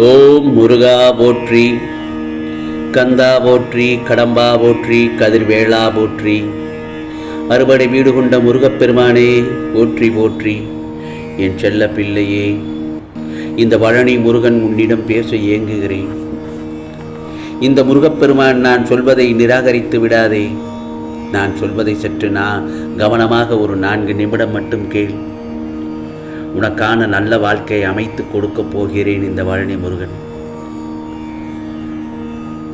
ஓம் முருகா போற்றி கந்தா போற்றி கடம்பா போற்றி கதிர்வேளா போற்றி. அறுபடை வீடு கொண்ட முருகப்பெருமானே போற்றி போற்றி. என் செல்ல பிள்ளையே இந்த பழனி முருகன் உன்னிடம் பேச ஏங்குகிறேன் இந்த முருகப்பெருமான் நான் சொல்வதை நிராகரித்து விடாதே. நான் சொல்வதை சற்று நான் கவனமாக ஒரு நான்கு நிமிடம் மட்டும் கேள். உனக்கான நல்ல வாழ்க்கையை அமைத்து கொடுக்கப் போகிறேன் இந்த பழனி முருகன்.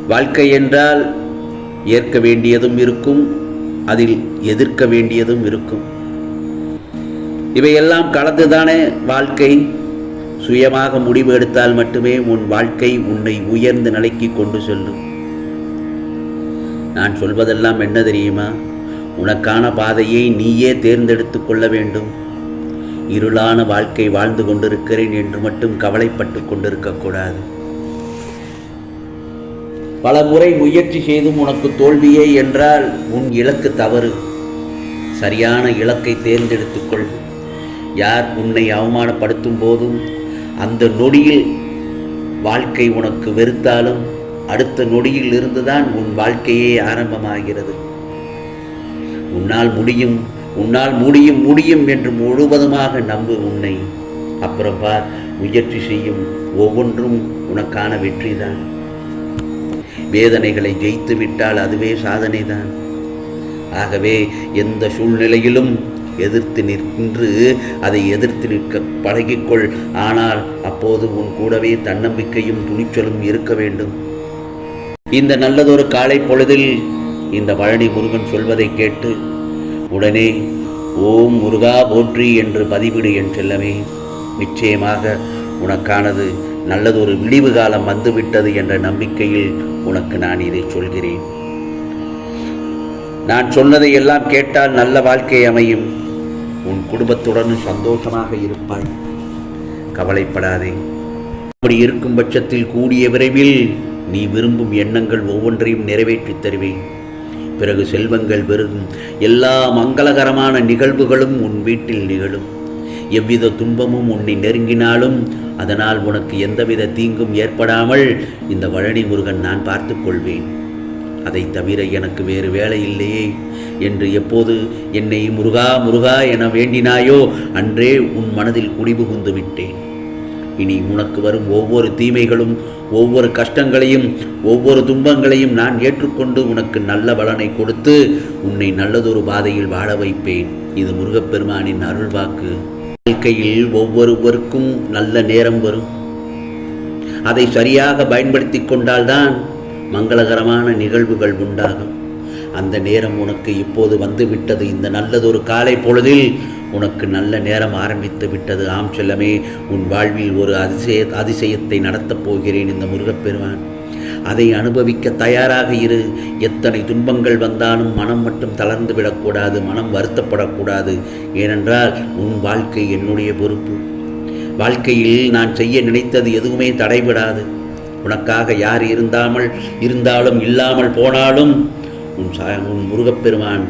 வாழ்க்கை என்றால் ஏற்க வேண்டியதும் இருக்கும் அதில் எதிர்க்க வேண்டியதும் இருக்கும். இவையெல்லாம் கலந்துதானே வாழ்க்கை? சுயமாக முடிவு எடுத்தால் மட்டுமே உன் வாழ்க்கை உன்னை உயர்ந்த நிலைக்கு கொண்டு செல்லும். நான் சொல்வதெல்லாம் என்ன தெரியுமா? உனக்கான பாதையை நீயே தேர்ந்தெடுத்து கொள்ள வேண்டும். இருளான வாழ்க்கை வாழ்ந்து கொண்டிருக்கிறேன் என்று மட்டும் கவலைப்பட்டு கொண்டிருக்கக்கூடாது பல முறை முயற்சி செய்தும் உனக்கு தோல்வியே என்றால் உன் இலக்கு தவறு. சரியான இலக்கை தேர்ந்தெடுத்துக்கொள் யார் உன்னை அவமானப்படுத்தும் போதும் அந்த நொடியில் வாழ்க்கை உனக்கு வெறுத்தாலும் அடுத்த நொடியில் இருந்துதான் உன் வாழ்க்கையே ஆரம்பமாகிறது. உன்னால் முடியும் உன்னால் முடியும் முடியும் என்று முழுவதுமாக நம்பு உன்னை. அப்புறம் பார் முயற்சி செய்யும் ஒவ்வொன்றும் உனக்கான வெற்றிதான். வேதனைகளை ஜெயித்து விட்டால் அதுவே சாதனை தான் ஆகவே எந்த சூழ்நிலையிலும் எதிர்த்து நின்று அதை எதிர்த்து நிற்க பழகிக்கொள். ஆனால் அப்போது உன் கூடவே தன்னம்பிக்கையும் துணிச்சலும் இருக்க வேண்டும். இந்த நல்லதொரு காலை பொழுதில் இந்த பழனி முருகன் சொல்வதை கேட்டு உடனே ஓம் முருகா போற்றி என்று பதிவிடு என் செல்லமே. நிச்சயமாக உனக்கானது நல்லதொரு விடிவு காலம் வந்துவிட்டது என்ற நம்பிக்கையில் உனக்கு நான் இதை சொல்கிறேன். நான் சொன்னதை எல்லாம் கேட்டால் நல்ல வாழ்க்கை அமையும். உன் குடும்பத்துடன் சந்தோஷமாக இருப்பாய். கவலைப்படாதே. அப்படி இருக்கும் பட்சத்தில் கூடிய விரைவில் நீ விரும்பும் எண்ணங்கள் ஒவ்வொன்றையும் நிறைவேற்றித் தருவேன். பிறகு செல்வங்கள் பெருகும். எல்லா மங்களகரமான நிகழ்வுகளும் உன் வீட்டில் நிகழும். எவ்வித துன்பமும் உன்னை நெருங்கினாலும் அதனால் உனக்கு எந்தவித தீங்கும் ஏற்படாமல் இந்த வழனி முருகன் நான் பார்த்து கொள்வேன். அதை தவிர எனக்கு வேறு வேலை இல்லையே. என்று எப்போது என்னை முருகா முருகா என வேண்டினாயோ அன்றே உன் மனதில் குடிபுகுந்து விட்டேன். இனி உனக்கு வரும் ஒவ்வொரு தீமைகளும் ஒவ்வொரு கஷ்டங்களையும் ஒவ்வொரு துன்பங்களையும் நான் ஏற்றுக்கொண்டு உனக்கு நல்ல பலனை கொடுத்து உன்னை நல்லதொரு பாதையில் வாழ வைப்பேன். இது முருகப்பெருமானின் அருள்வாக்கு. வாழ்க்கையில் ஒவ்வொருவருக்கும் நல்ல நேரம் வரும். அதை சரியாக பயன்படுத்தி கொண்டால்தான் மங்களகரமான நிகழ்வுகள் உண்டாகும். அந்த நேரம் உனக்கு இப்போது வந்து விட்டது. இந்த நல்லதொரு காலை பொழுதில் உனக்கு நல்ல நேரம் ஆரம்பித்து விட்டது. ஆம் செல்லமே உன் வாழ்வில் ஒரு அதிசய அதிசயத்தை நடத்தப் போகிறேன் இந்த முருகப்பெருமான். அதை அனுபவிக்க தயாராக இரு. எத்தனை துன்பங்கள் வந்தாலும் மனம் மட்டும் தளர்ந்து விடக்கூடாது மனம் வருத்தப்படக்கூடாது. ஏனென்றால் உன் வாழ்க்கை என்னுடைய பொறுப்பு. வாழ்க்கையில் நான் செய்ய நினைத்தது எதுவுமே தடைபடாது. உனக்காக யார் இருந்தாமல் இருந்தாலும் இல்லாமல் போனாலும் உன் சா உன் முருகப்பெருமான்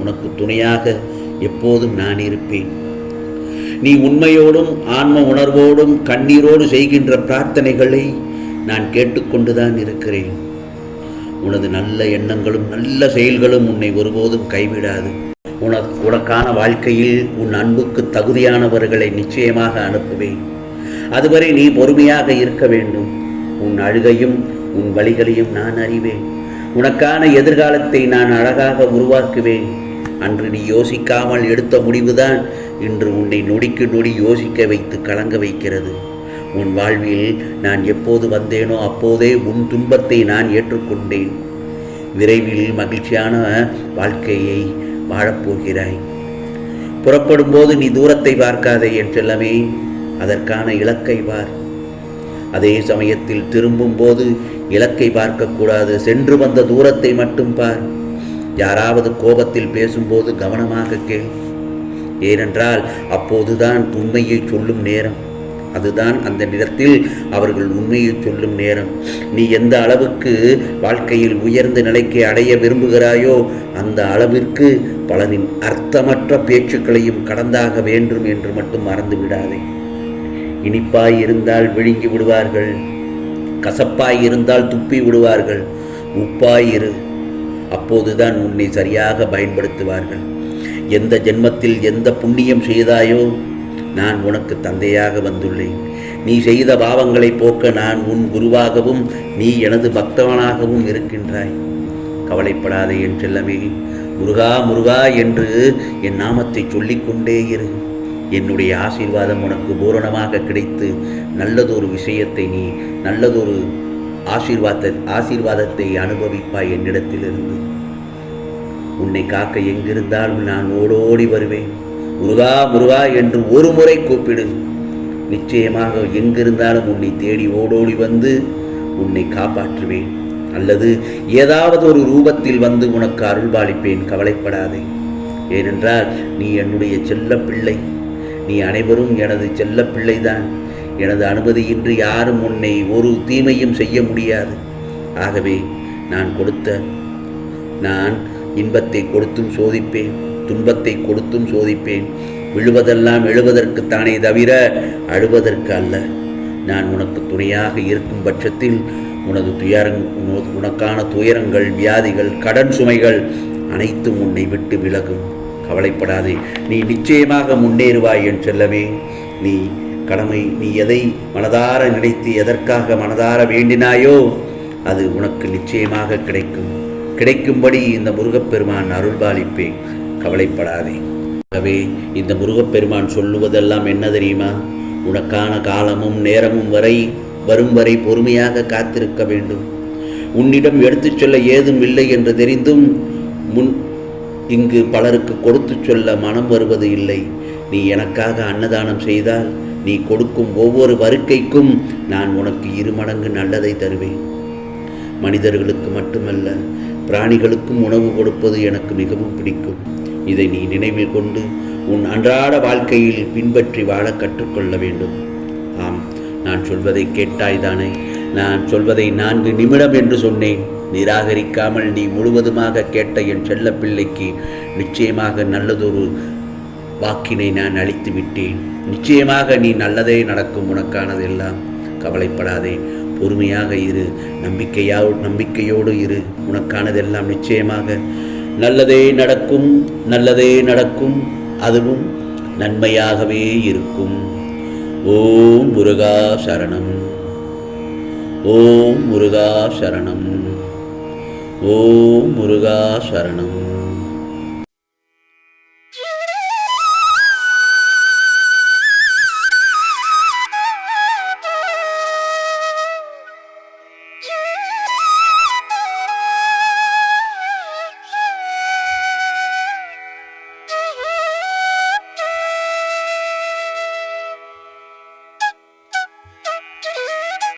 உனக்கு துணையாக எப்போதும் நான் இருப்பேன். நீ உண்மையோடும் ஆன்ம உணர்வோடும் கண்ணீரோடு செய்கின்ற பிரார்த்தனைகளை நான் கேட்டுக்கொண்டுதான் இருக்கிறேன். உனது நல்ல எண்ணங்களும் நல்ல செயல்களும் உன்னை ஒருபோதும் கைவிடாது. உனக்கு உனக்கான வாழ்க்கையில் உன் அன்புக்கு தகுதியானவர்களை நிச்சயமாக அனுப்புவேன். அதுவரை நீ பொறுமையாக இருக்க வேண்டும். உன் அழுகையும் உன் வழிகளையும் நான் அறிவேன். உனக்கான எதிர்காலத்தை நான் அழகாக உருவாக்குவேன். அன்று நீ யோசிக்காமல் எடுத்த முடிவுதான் இன்று உன்னை நொடிக்கு நொடி யோசிக்க வைத்து கலங்க வைக்கிறது. உன் வாழ்வில் நான் எப்போது வந்தேனோ அப்போதே உன் துன்பத்தை நான் ஏற்றுக்கொண்டேன். விரைவில் மகிழ்ச்சியான வாழ்க்கையை வாழப்போகிறாய். புறப்படும் போது நீ தூரத்தை பார்க்காதே என் செல்லமே அதற்கான இலக்கை பார். அதே சமயத்தில் திரும்பும் போது இலக்கை பார்க்கக்கூடாது. சென்று வந்த தூரத்தை மட்டும் பார். யாராவது கோபத்தில் பேசும்போது கவனமாக கேள். ஏனென்றால் அப்போதுதான் உண்மையை சொல்லும் நேரம். அதுதான் அந்த நேரத்தில் அவர்கள் உண்மையை சொல்லும் நேரம். நீ எந்த அளவுக்கு வாழ்க்கையில் உயர்ந்த நிலைக்கு அடைய விரும்புகிறாயோ அந்த அளவிற்கு பலரின் அர்த்தமற்ற பேச்சுக்களையும் கடந்தாக வேண்டும் என்று மட்டும் மறந்து விடாதே. இனிப்பாய் இருந்தால் விழுங்கி விடுவார்கள். கசப்பாய் இருந்தால் துப்பி விடுவார்கள். உப்பாய் இரு. அப்போதுதான் உன்னை சரியாக பயன்படுத்துவார்கள். எந்த ஜென்மத்தில் எந்த புண்ணியம் செய்தாயோ நான் உனக்கு தந்தையாக வந்துள்ளேன். நீ செய்த பாவங்களை போக்க நான் உன் குருவாகவும் நீ எனது பக்தவனாகவும் இருக்கின்றாய். கவலைப்படாதே என் செல்லமே. முருகா முருகா என்று என் நாமத்தை சொல்லிக்கொண்டே இரு. என்னுடைய ஆசீர்வாதம் உனக்கு பூரணமாக கிடைத்து நல்லதொரு விஷயத்தை நீ நல்லதொரு ஆசீர்வாத ஆசீர்வாதத்தை அனுபவிப்பாய் என்னிடத்திலிருந்து. உன்னை காக்க எங்கிருந்தாலும் நான் ஓடோடி வருவேன். முருகா முருகா என்று ஒரு முறை கூப்பிடு. நிச்சயமாக எங்கிருந்தாலும் உன்னை தேடி ஓடோடி வந்து உன்னை காப்பாற்றுவேன். அல்லது ஏதாவது ஒரு ரூபத்தில் வந்து உனக்கு அருள்பாலிப்பேன் கவலைப்படாதே. ஏனென்றால் நீ என்னுடைய செல்ல பிள்ளை. நீ அனைவரும் எனது செல்ல பிள்ளைதான். எனது அனுமதியின்றி யாரும் உன்னை ஒரு தீமையும் செய்ய முடியாது. ஆகவே நான் கொடுத்த நான் இன்பத்தை கொடுத்தும் சோதிப்பேன் துன்பத்தை கொடுத்தும் சோதிப்பேன். விழுவதெல்லாம் எழுவதற்குத்தானே தவிர அழுவதற்கு அல்ல. நான் உனக்கு துணையாக இருக்கும் பட்சத்தில் உனது துயரங் உனக்கான துயரங்கள் வியாதிகள் கடன் சுமைகள் அனைத்தும் உன்னை விட்டு விலகும். கவலைப்படாதே. நீ நிச்சயமாக முன்னேறுவாய் என் செல்லவே நீ கடமை நீ எதை மனதார நினைத்து எதற்காக மனதார வேண்டினாயோ அது உனக்கு நிச்சயமாக கிடைக்கும். கிடைக்கும்படி இந்த முருகப்பெருமான் அருள்பாலிப்பேன். கவலைப்படாதே. ஆகவே இந்த முருகப்பெருமான் சொல்லுவதெல்லாம் என்ன தெரியுமா? உனக்கான காலமும் நேரமும் வரை வரும் வரை பொறுமையாக காத்திருக்க வேண்டும். உன்னிடம் எடுத்துச் சொல்ல ஏதும் இல்லை என்று தெரிந்தும் முன் இங்கு பலருக்கு கொடுத்துச் சொல்ல மனம் வருவது இல்லை. நீ எனக்காக அன்னதானம் செய்தால் நீ கொடுக்கும் ஒவ்வொரு வருக்கைக்கும் நான் உனக்கு இரு மடங்கு நல்லதை தருவேன். மனிதர்களுக்கு மட்டுமல்ல பிராணிகளுக்கும் உணவு கொடுப்பது எனக்கு மிகவும் பிடிக்கும். இதை நீ நினைவில் கொண்டு உன் அன்றாட வாழ்க்கையில் பின்பற்றி வாழ கற்றுக்கொள்ள வேண்டும். ஆம் நான் சொல்வதை கேட்டாய்தானே நான் சொல்வதை நான்கு நிமிடம் என்று சொன்னேன். நிராகரிக்காமல் நீ முழுவதுமாக கேட்ட என் செல்ல பிள்ளைக்கு நிச்சயமாக நல்லதொரு வாக்கினை நான் அளித்து விட்டேன். நிச்சயமாக நீ நல்லதே நடக்கும் உனக்கானதெல்லாம் கவலைப்படாதே. பொறுமையாக இரு. நம்பிக்கையா நம்பிக்கையோடு இரு. உனக்கானதெல்லாம் நிச்சயமாக நல்லதே நடக்கும் நல்லதே நடக்கும். அதுவும் நன்மையாகவே இருக்கும். ஓம் முருகா சரணம். ஓம் முருகா சரணம். ஓம் முருகா சரணம்.